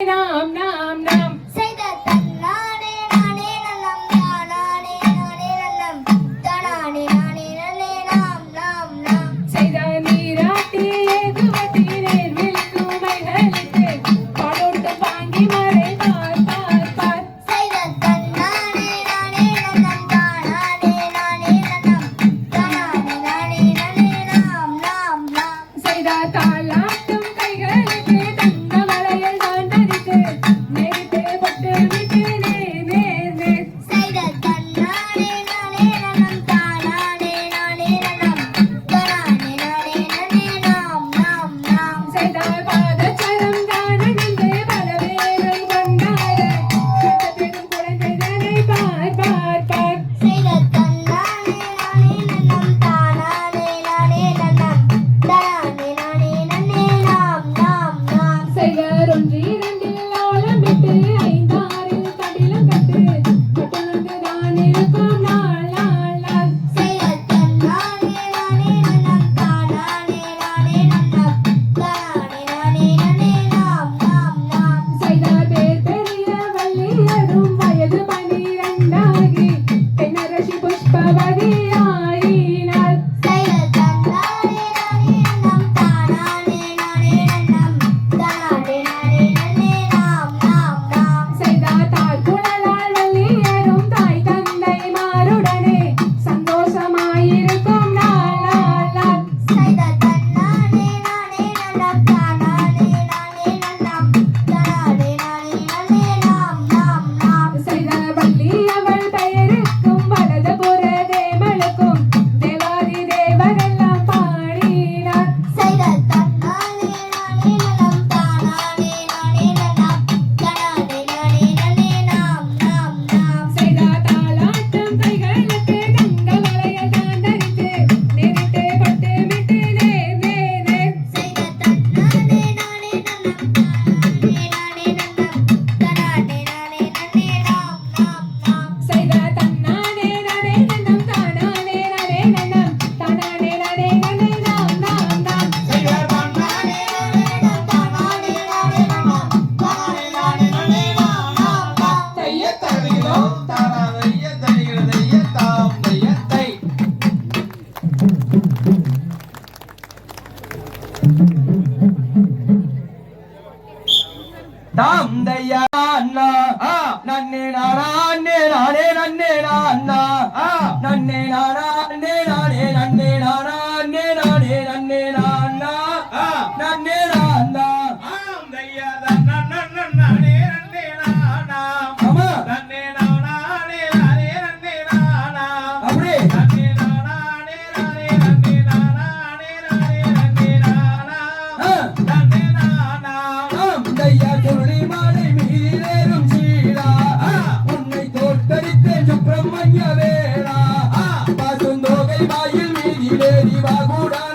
Nom nom nom. நன்னே நானா அண்ணே நானே நன்னே நான் நன்னே நானா Segura.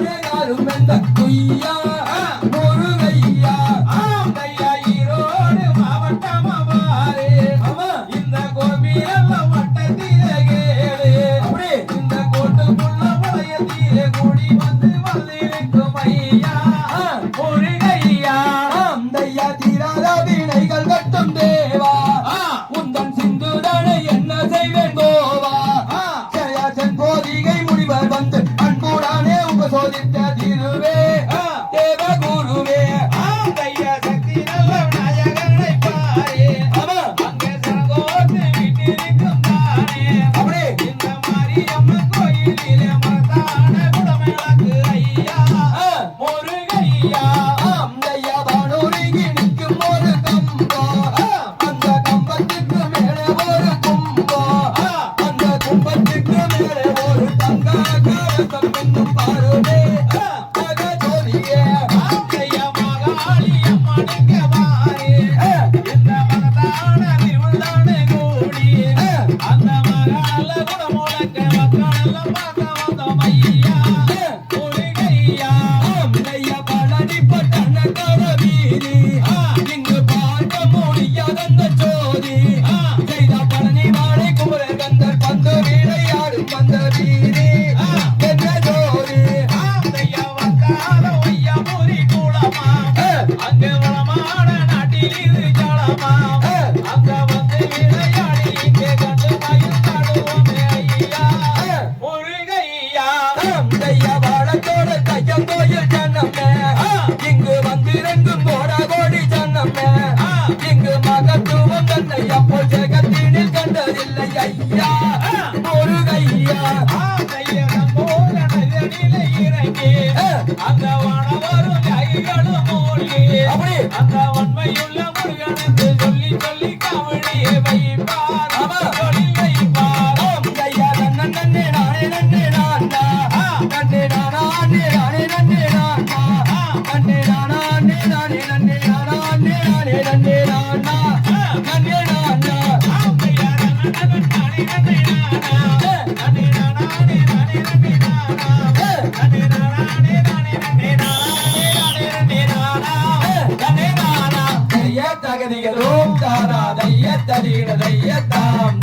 தகதிகளும் தானா தைய தடிகிட தையத்தாம்.